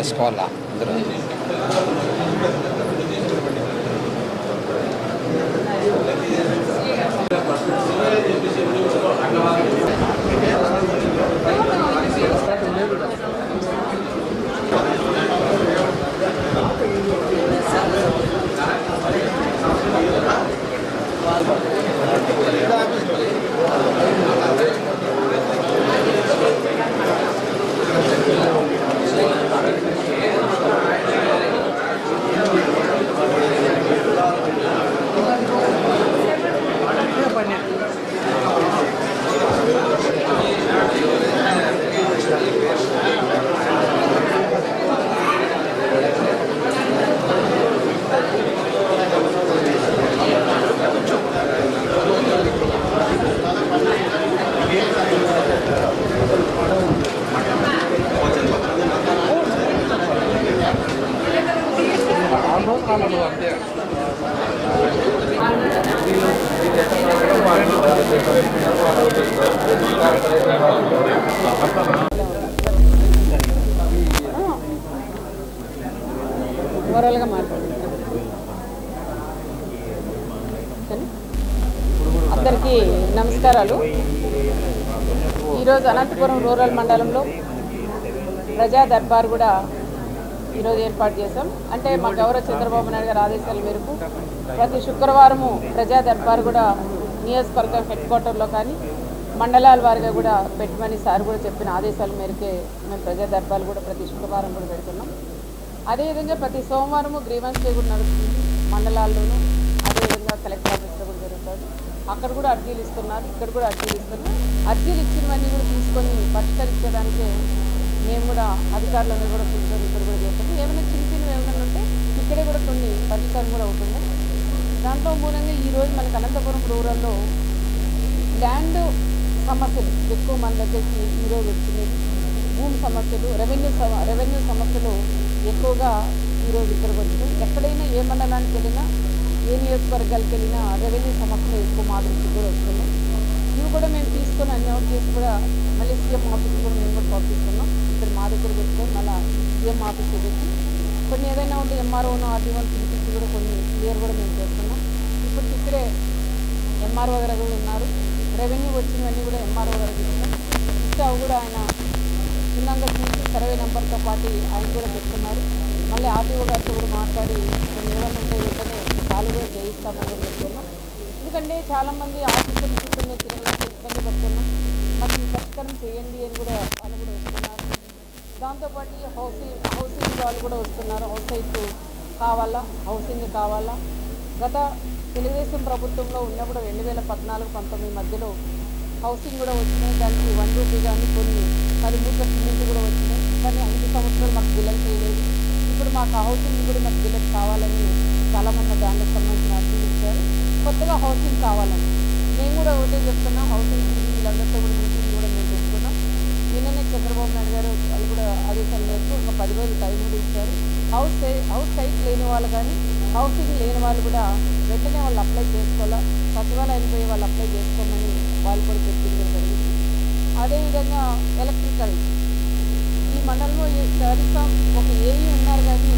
Urgent ఓవరాల్గా మాట్లాడుతున్నాను అందరికీ నమస్కారాలు. ఈరోజు అనంతపురం రూరల్ మండలంలో ప్రజా దర్బార్ కూడా ఈరోజు ఏర్పాటు చేశాం. అంటే మా గౌరవ చంద్రబాబు నాయుడు గారి ఆదేశాల మేరకు ప్రతి శుక్రవారము ప్రజా దర్బార్ కూడా నియోజకవర్గం హెడ్ క్వార్టర్లో కానీ మండలాల వారిగా కూడా పెట్టమని సార్ కూడా చెప్పిన ఆదేశాల మేరకే మేము ప్రజా దర్బార్లు కూడా ప్రతి శుక్రవారం కూడా పెడుతున్నాం. అదేవిధంగా ప్రతి సోమవారము గ్రీవెన్స్ డే కూడా నడుస్తుంది మండలాల్లోనూ. అదేవిధంగా కలెక్టర్ ఆఫీస్లో కూడా జరుగుతుంది. అక్కడ కూడా అర్జీలు ఇస్తున్నారు. ఇక్కడ కూడా అర్జీలు ఇస్తున్నారు. అర్జీలు ఇచ్చినవన్నీ కూడా తీసుకొని పరిష్కరించడానికే మేము కూడా అధికారులందరూ కూడా కూర్చొని ఇక్కడ కూడా చేస్తాము ఏమైనా చిన్న చిన్నవి ఏమైనా ఉంటే ఇక్కడే కూడా కొన్ని పరిష్కారం కూడా ఉంటుంది దాంతో మూలంగా ఈరోజు మనకు అనంతపురం రూరల్లో ల్యాండ్ సమస్యలు ఎక్కువ మన దగ్గరికి ఈరోజు వచ్చినాయి భూమి సమస్యలు రెవెన్యూ రెవెన్యూ సమస్యలు ఎక్కువగా ఈరోజు ఇక్కడికి వచ్చినాయి ఎక్కడైనా ఏ మండలానికి వెళ్ళినా ఏ నియోజకవర్గాలకు వెళ్ళినా రెవెన్యూ సమస్యలు ఎక్కువ మా దృష్టికి కూడా వస్తున్నాయి. ఇవి కూడా మేము తీసుకొని అన్ని అవుట్ చేసి కూడా మళ్ళీ సీఎం ఆఫీస్ కూడా మేము కూడా పంపిస్తున్నాం. ఇక్కడ మా దగ్గర పెట్టుకొని మళ్ళీ సీఎం ఆఫీస్కి పెట్టి కొన్ని ఏదైనా ఉంటే ఎంఆర్ఓను ఆర్డీఓను పిలిపించి కూడా కొన్ని క్లియర్ కూడా మేము చేస్తున్నాం. ఇప్పుడు ఇక్కడే ఎంఆర్ఓ గారు కూడా ఉన్నారు. రెవెన్యూ వచ్చినవన్నీ కూడా ఎంఆర్ఓ గారు ఇస్తాం ఇస్తే అవి కూడా ఆయన చిన్నంగా చూసి సర్వే పార్టీ ఆయన కూడా చెప్తున్నారు. మళ్ళీ ఆర్టీఓ గారితో కూడా మాట్లాడి కొన్ని ఏమైనా వెంటనే వాళ్ళు కూడా చేయిస్తామని చెప్తున్నాం ఎందుకంటే చాలామంది ఆఫీసులు చుట్టూ తిరగలేక ఇబ్బంది పడుతున్నాం మాకు ఈ పరిష్కారం చేయండి అని కూడా వాళ్ళు కూడా వస్తున్నారు. దాంతోపాటు హౌసింగ్ హౌసింగ్ వాళ్ళు కూడా వస్తున్నారు. హౌస్ హైట్ కావాలా? హౌసింగ్ కావాలా? గత తెలుగుదేశం ప్రభుత్వంలో ఉన్నప్పుడు రెండు వేల పద్నాలుగు పంతొమ్మిది మధ్యలో హౌసింగ్ కూడా వచ్చినాయి. దానికి వన్ రూపీ కానీ కొన్ని పది మూట్ల సిమెంట్ కూడా వచ్చినాయి కానీ ఐదు సంవత్సరాలు మాకు బిల్లులు చేయలేదు ఇప్పుడు మాకు హౌసింగ్ కూడా మాకు బిల్లులు కావాలని చాలామంది దానికి సంబంధించిన అర్జీలు ఇచ్చారు. కొత్తగా హౌసింగ్ కావాలని. మేము కూడా ఒకటే చెప్తున్నాం హౌసింగ్ వీళ్ళందరితో కూడా మీటింగ్ కూడా మేము పెట్టుకున్నాం. నిన్ననే చంద్రబాబు నాయుడు గారు వాళ్ళు కూడా ఆదేశాల మేరకు ఒక పది రోజులు టైం కూడా ఇచ్చారు. హౌస్ హౌస్ సైట్ లేని వాళ్ళు కానీ హౌసింగ్ లేని వాళ్ళు కూడా వెంటనే వాళ్ళు అప్లై చేసుకోవాలా? సచివాలయం పోయి వాళ్ళు అప్లై చేసుకోమని వాళ్ళు కూడా చెప్పింది జరిగింది. అదేవిధంగా ఎలక్ట్రికల్ మండలంలో కనీసం ఒక ఏఈ ఉన్నారు కానీ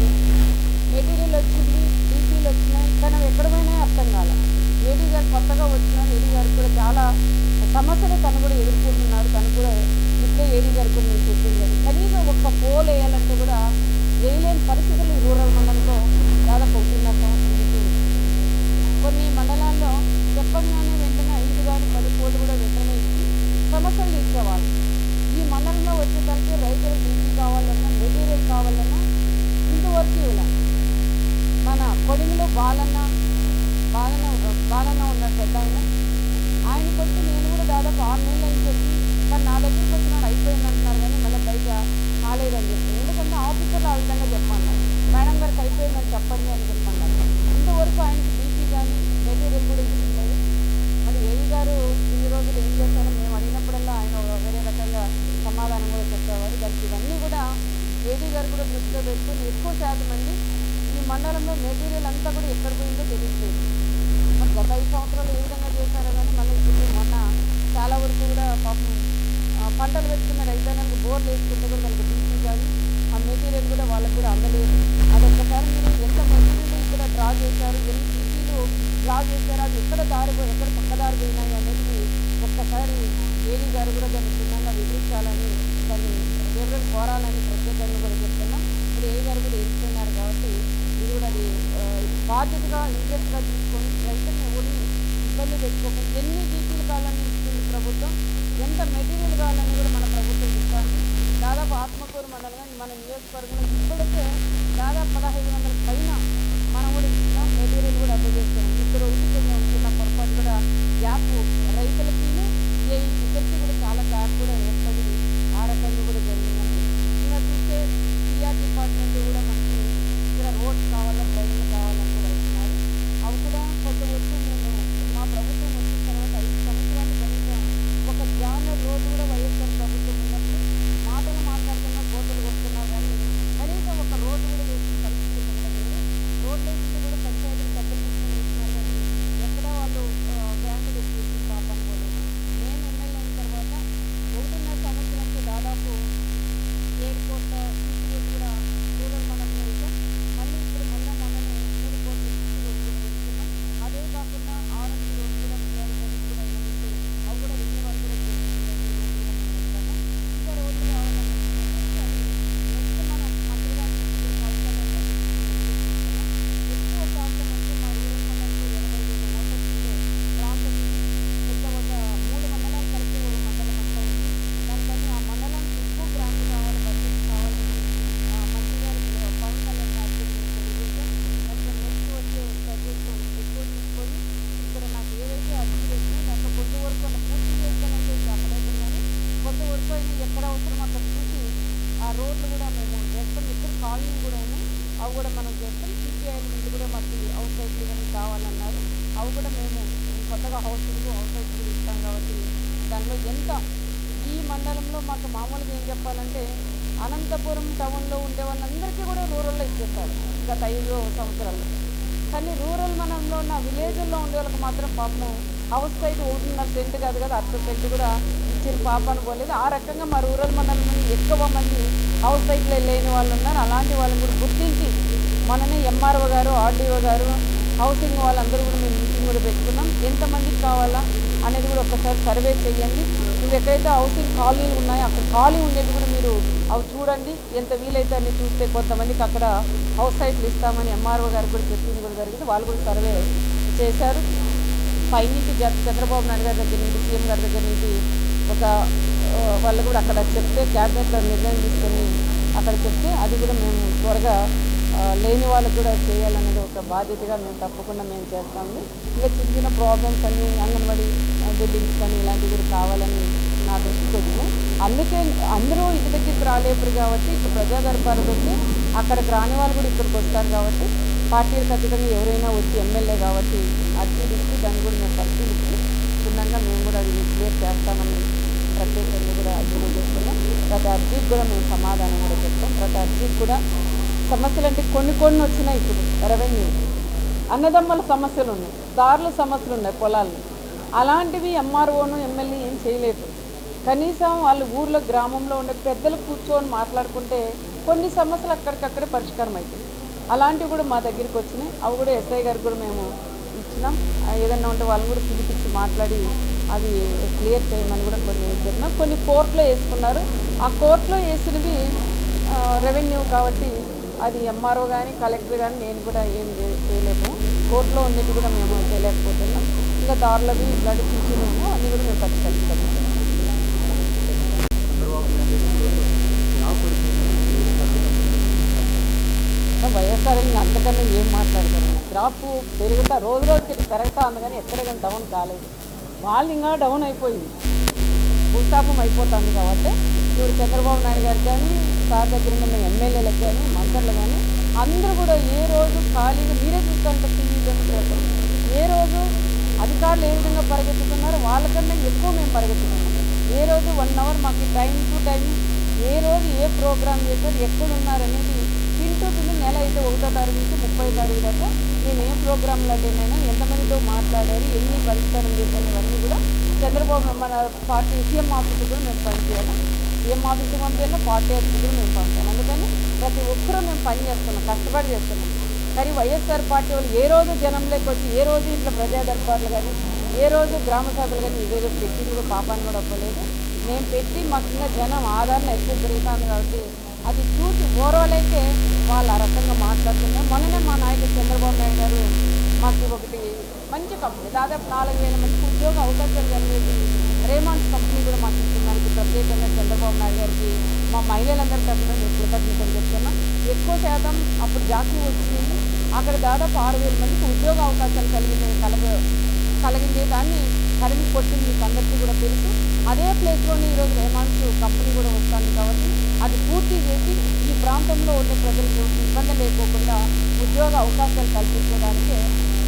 మెటీరియల్ వచ్చింది డీసీలు వచ్చినాయి కానీ అవి ఎక్కడ పోయినాయి అర్థం కాల. ఏడీ గారు కొత్తగా వచ్చిన ఏడీ గారు కూడా చాలా సమస్యలు తను కూడా ఎదుర్కొంటున్నారు. తను కూడా ఇప్పుడే ఏడీ గారు కూడా నేను చెప్పింది కనీసం ఒక్క పోల్ వేయాలంటే కూడా వేయలేని పరిస్థితులు ఈ రూరల్ మండలంలో దాదాపు ఒకటిన్నర సంవత్సరం కొన్ని మండలాల్లో చెప్పగానే వెంటనే ఐదు కానీ పది కోట్లు కూడా వెంటనే ఇచ్చి సమస్యలు తీర్చేవాళ్ళు ఈ మండలంలో వచ్చేసరికి రైతులకు డీజిల్ కావాలన్నా మెటీరియల్ కావాలన్నా ఇంతవరకు ఇవ్వలే మన కొడిమిలో బాలన్న బాలన్న బాలన్న ఉన్నారు పెద్ద ఆయన. ఆయనకి వచ్చి నేను కూడా దాదాపు ఆరు నెలలు అని చెప్పి కానీ నా దగ్గరికి వచ్చినాడు అయిపోయింది అంటున్నారు కానీ మళ్ళీ బయట కాలేదని చెప్పి. ఎందుకంటే ఆఫీసర్లు ఆ విధంగా చెప్పమన్నారు. మేడం గారికి అయిపోయిందని చెప్పండి అని చెప్పమన్నారు. ఇంతవరకు ఆయనకి బీపీ కానీ మెటీరియల్ కూడా ఇచ్చింది మరి ఏవి గారు ఇన్ని రోజులు ఏం చేశారో మేము అడిగినప్పుడల్లా ఆయన వేరే రకంగా సమాధానం కూడా చెప్పేవారు. దానికి ఇవన్నీ కూడా ఏడీ గారు కూడా దృష్టిలో పెట్టుకుని ఎక్కువ శాతం మంది మండలంలో మెటీరియల్ అంతా కూడా ఎక్కడ పోయిందో తెలియట్లేదు. మరి గత ఐదు సంవత్సరాలు ఏ విధంగా చేశారో కానీ మళ్ళీ ఇప్పుడు మొన్న చాలా వరకు కూడా పాపం పంటలు పెట్టుకున్న రైతాంగానికి బోర్లు వేసుకుంటే కూడా వాళ్ళకి బీపీ కానీ ఆ మెటీరియల్ కూడా వాళ్ళకి కూడా అందలేదు. అది ఒక్కసారి మీరు ఎంత మెటీరియల్ ఇక్కడ డ్రా చేశారు ఎన్ని బీపీలు డ్రా చేశారు అది ఎక్కడ దారి ఎక్కడ పక్కదారి పోయినాయి అనేది ఒక్కసారి ఏడీ గారు కూడా దాన్ని క్షుణ్ణంగా వివరించాలని దాన్ని వివరణ కోరాలని ప్రత్యేకంగా కూడా చెప్తున్నాం ఇప్పుడు ఏ గారు కూడా ఎంచుకున్నారు కాబట్టి ఇది కూడా అది ఆ, బాధ్యతగా ఇంట్రెస్ట్గా తీసుకొని రైతులను ఎవరిని ఇబ్బంది పెట్టుకోకుండా ఎన్ని బీపీలు కావాలని ఇస్తుంది ప్రభుత్వం ఎంత మెటీరియల్ కావాలని కూడా మన ప్రభుత్వం ఇస్తాను దాదాపు ఆత్మకూరు మండలం మన నియోజకవర్గంలో ఇప్పటికే దాదాపు పదహైదు వందల పైన మనం కూడా ఇస్తున్నాం మెటీరియల్ కూడా అందజేస్తున్నాం ఇక్కడ ఒకటి కొంచెం పొరపాటు కూడా గ్యాప్ రైతులకి ఏ ఇద్దరికి కూడా చాలా గ్యాప్ కూడా ఏర్పడింది ఆ రకంగా కూడా జరిగిందని ఇంకా చూస్తే సిఆర్ డిపార్ట్మెంట్ కూడా మనకి ఇక్కడ రోడ్స్ కావాలా డ్రైన్లు కావాలని కూడా ఇస్తున్నారు అవి కూడా కొంతవరకు మేము మా ప్రభుత్వం వచ్చిన తర్వాత ఐదు సంవత్సరాలు కనీసం ఒక జానర్ రోడ్డు కూడా వైఎస్ఆర్ ప్రభుత్వం ఉన్నప్పుడు మాటలు మాట్లాడుతున్నా కోతలు కొడుతున్నారు కానీ కనీసం ఒక రోడ్డు కూడా వేసిన పరిస్థితి ఉండడం లేదు రోడ్లు వేసింది కూడా పంచాయతీలు పెద్ద తీసుకుని వేసినారు కానీ ఎక్కడ వాళ్ళు బ్యాంకులు ఎక్కేసి పాపం పోలేదు నేను ఎమ్మెల్యే అయిన తర్వాత ఒకటిన్నర సంవత్సరంకి దాదాపు ఏడు కోట్ల సీసీ రోడ్డు కూడా రూరల్ మండలంలో వేసాం మళ్ళీ ఇప్పుడు మొన్న మొన్ననే మూడు కోట్ల సీసీ రోడ్డు కూడా వేస్తున్నాం అదే కాకుండా ఆరెంజ్ రోడ్డు కూడా పిఆర్ రోడ్డు కూడా అయినందుకు అవి కూడా రెన్యువల్ కూడా చేస్తున్నాం ఇంకా రోడ్లు కావాలనుకుంటున్నాం నెక్స్ట్ మనం మంత్రి గారి దృష్టికి అవసరం ఎక్కువ ప్రాంతం అంటే మా రూరల్ మండలంలో ఇరవై ఐదు మోటార్స్ ఉండే ప్రాంతం ఇది. పెద్ద ఒక మూడు మండలాలు కలిపి ఒక మండలం అంతా ఉంది దానికని ఆ మండలానికి ఎక్కువ గ్రాంట్ కావాలి బడ్జెట్ కావాలని ఆ, మంత్రి గారికి పవన్ కళ్యాణ్ గారికి నేను తెలియజేశాం నెక్స్ట్ నెక్స్ట్ వచ్చే బడ్జెట్ ఎక్కువ తీసుకొని ఇక్కడ నాకు ఏవైతే అర్జీలు వచ్చినాయో దాంట్లో కొంతవరకు అలా పూర్తి చేస్తానంటే చెప్పలేదు కానీ కొంతవరకు అయినా ఎక్కడ అవసరం అక్కడ చూసి ఆ రోడ్లు కూడా మేము చేస్తాం ఇక్కడ కాలనీ కూడా ఉన్నాయి అవి కూడా మనం చేస్తాం సిపిఐ నుండి కూడా మాకు లైట్లు కానీ కావాలన్నారు అవి కూడా మేము కొత్తగా హౌసింగ్ హౌస్ హౌస్ ఇస్తాం కాబట్టి దానిలో ఎంత ఈ మండలంలో మాకు మామూలుగా ఏం చెప్పాలంటే అనంతపురం టౌన్లో ఉండే వాళ్ళందరికీ కూడా రూరల్లో ఇచ్చేస్తారు గత ఐదు సంవత్సరాలు కానీ రూరల్ మనంలో ఉన్న విలేజ్లో ఉండే వాళ్ళకి మాత్రం పాపం హౌస్ సైడ్ ఒకటిన్నర సెంట్ కాదు కదా అర్ధ సెంట్ కూడా ఇచ్చిన పాప అనుకోలేదు. ఆ రకంగా మా రూరల్ మండలం ఎక్కువ మంది హౌస్ సైట్లో లేని వాళ్ళు ఉన్నారు. అలాంటి వాళ్ళని కూడా గుర్తించి మననే ఎంఆర్ఓ గారు ఆర్డీఓ గారు హౌసింగ్ వాళ్ళందరూ కూడా మేము మీటింగ్ కూడా పెట్టుకున్నాం. ఎంతమందికి కావాలా అనేది కూడా ఒకసారి సర్వే చేయండి. ఇవి ఎక్కడైతే హౌసింగ్ ఖాళీలు ఉన్నాయో అక్కడ ఖాళీ ఉండేది కూడా మీరు అవి చూడండి. ఎంత వీలైతే అన్ని చూస్తే కొంతమందికి అక్కడ హౌస్ సైట్లు ఇస్తామని ఎంఆర్ఓ గారు కూడా చెప్పింది కూడా జరిగింది. వాళ్ళు కూడా సర్వే చేశారు. పైనుంచి నుంచి చంద్రబాబు నాయుడు గారి దగ్గర నుంచి సీఎం గారి దగ్గర నుంచి ఒక వాళ్ళు కూడా అక్కడ చెప్తే క్యాబినెట్లో నిర్ణయం తీసుకొని అక్కడ చెప్తే అది కూడా మేము త్వరగా లేని వాళ్ళకు కూడా చేయాలనేది ఒక బాధ్యతగా మేము తప్పకుండా మేము చేస్తాము. ఇంకా చిన్న చిన్న ప్రాబ్లమ్స్ అన్ని అంగన్వాడీ బిల్డింగ్స్ కానీ ఇలాంటివి కూడా కావాలని నా దృష్టికి వచ్చింది. అందుకే అందరూ ఇంటి దగ్గరికి రాలేరు కాబట్టి ఇక్కడ ప్రజా దర్బారు పెట్టి అక్కడికి రాని వాళ్ళు కూడా ఇక్కడికి వస్తారు కాబట్టి పార్టీలు ఖచ్చితంగా ఎవరైనా వచ్చి ఎమ్మెల్యే కాబట్టి అర్జీ ఇచ్చి దాన్ని కూడా మేము పరిశీలించి క్షుణ్ణంగా మేము కూడా అది క్లియర్ చేస్తామని ప్రత్యేకంగా కూడా అర్జీలు చేస్తున్నాం ప్రతి అర్జీకి కూడా మేము సమాధానం కూడా చెప్తాం. ప్రతి అర్జీకి కూడా సమస్యలు అంటే కొన్ని కొన్ని వచ్చినాయి ఇప్పుడు. రెవెన్యూ అన్నదమ్ముల సమస్యలు ఉన్నాయి దారుల సమస్యలు ఉన్నాయి పొలాలు అలాంటివి ఎంఆర్ఓను ఎమ్మెల్యే ఏం చేయలేదు. కనీసం వాళ్ళు ఊర్లో గ్రామంలో ఉండే పెద్దలు కూర్చొని మాట్లాడుకుంటే కొన్ని సమస్యలు అక్కడికక్కడే పరిష్కారం అవుతాయి అలాంటివి కూడా మా దగ్గరికి వచ్చినాయి. అవి కూడా ఎస్ఐ గారికి కూడా మేము ఇచ్చినాం. ఏదన్నా ఉంటే వాళ్ళని కూడా పిలిపించి మాట్లాడి అది క్లియర్ చేయమని కూడా కొన్ని చెప్పినాం. కొన్ని కోర్టులో వేసుకున్నారు. ఆ కోర్టులో వేసినవి రెవెన్యూ కాబట్టి అది ఎంఆర్ఓ కానీ కలెక్టర్ కానీ నేను కూడా ఏం చేయలేము కోర్టులో ఉన్నట్టు కూడా మేము చేయలేకపోతున్నాం ఇంకా దారులవి ఇట్లాంటి చూసినాము అన్నీ కూడా మేము పరిష్కరిస్తాము వైఎస్ఆర్ అని అంతకన్నా ఏం మాట్లాడతారు? గ్రాఫ్ పెరుగుతా రోజు రోజుకి పెరగతా ఉంది కానీ ఎక్కడ కానీ డౌన్ కాలేదు. వాళ్ళు ఇంకా డౌన్ అయిపోయింది. భూస్థాపం అయిపోతుంది కాబట్టి ఇప్పుడు చంద్రబాబు నాయుడు గారు కానీ సార్ దగ్గర ఉన్న ఎమ్మెల్యేలకు కానీ మంత్రులు కానీ అందరూ కూడా ఏ రోజు ఖాళీగా మీరే చూస్తారంట టీవీలో పేపర్ ఏ రోజు అధికారులు ఏ విధంగా పరిగెత్తుతున్నారో వాళ్ళకన్నా ఎక్కువ మేము పరిగెత్తుతున్నాం. ఏ రోజు వన్ అవర్ మాకు టైం టు టైం ఏ రోజు ఏ ప్రోగ్రామ్ చేశారు ఎక్కడ ఉన్నారనేది పిన్ టు పిన్ నెల అయితే ఒకటో తారీఖు నుంచి ముప్పై తారీఖు దాకా నేను ఏ ప్రోగ్రాంలో అటెండ్ అయినా ఎంతమందితో మాట్లాడారు ఎన్ని పరిష్కారం చేశాను ఇవన్నీ కూడా చంద్రబాబు మన పార్టీ సీఎం ఆఫీస్కి కూడా మేము పనిచేయాలి సీఎం ఆఫీస్కి పంపించాలి పార్టీ ఆఫీస్కి కూడా మేము పంపాలి ప్రతి ఒక్కరూ మేము పని చేస్తున్నాం కష్టపడి చేస్తున్నాం. కానీ వైఎస్ఆర్ పార్టీ వాళ్ళు ఏ రోజు జనంలోకి వచ్చి ఏ రోజు ఇట్లా ప్రజా దర్బార్లు కానీ ఏ రోజు గ్రామ సభలు కానీ ఇదేదో పెట్టి కూడా పాపాన్ని కూడా ఒప్పలేదు. మేము పెట్టి మాకు ఇంకా జనం ఆదరణ ఎక్కువ పెరుగుతుంది కాబట్టి అది చూసి ఓర్వలైతే వాళ్ళు ఆ రకంగా మాట్లాడుతున్నారు. మొన్ననే మా నాయకుడు చంద్రబాబు నాయుడు గారు మాకు ఒకటి మంచి కంపెనీ దాదాపు నాలుగు వేల మందికి ఉద్యోగ అవకాశాలు కలిగేది రేమాండ్స్ కంపెనీ కూడా మాకు ప్రత్యేకంగా చంద్రబాబు నాయుడు గారికి మా మహిళలందరూ తరఫున నేను కృతజ్ఞతలు చెప్తున్నా. ఎక్కువ శాతం అప్పుడు జాతీయ వచ్చింది అక్కడ దాదాపు ఆరు వేల మందికి ఉద్యోగ అవకాశాలు కలిగిన కలగ కలిగింది దాన్ని తరిమి కొట్టింది మీకు అందరికీ కూడా తెలుసు. అదే ప్లేస్లోనే ఈరోజు రేమాన్స్ కంపెనీ కూడా వస్తుంది కాబట్టి అది పూర్తి చేసి ఈ ప్రాంతంలో ఉండే ప్రజలకు ఇబ్బంది లేకోకుండా ఉద్యోగ అవకాశాలు కల్పించడానికే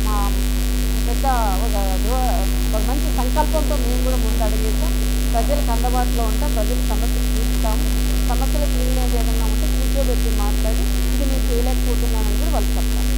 మా పెద్ద ఒక మంచి సంకల్పంతో మేము కూడా ముందు ప్రజలకు అందుబాటులో ఉంటాం ప్రజల సమస్యలు తీరుస్తాం సమస్యలు తీరలేదు ఏదన్నా ఉంటే కూర్చోబెట్టి మాట్లాడి ఇది నేను చేయలేకపోతున్నానని కూడా వాళ్ళు చెప్తారు.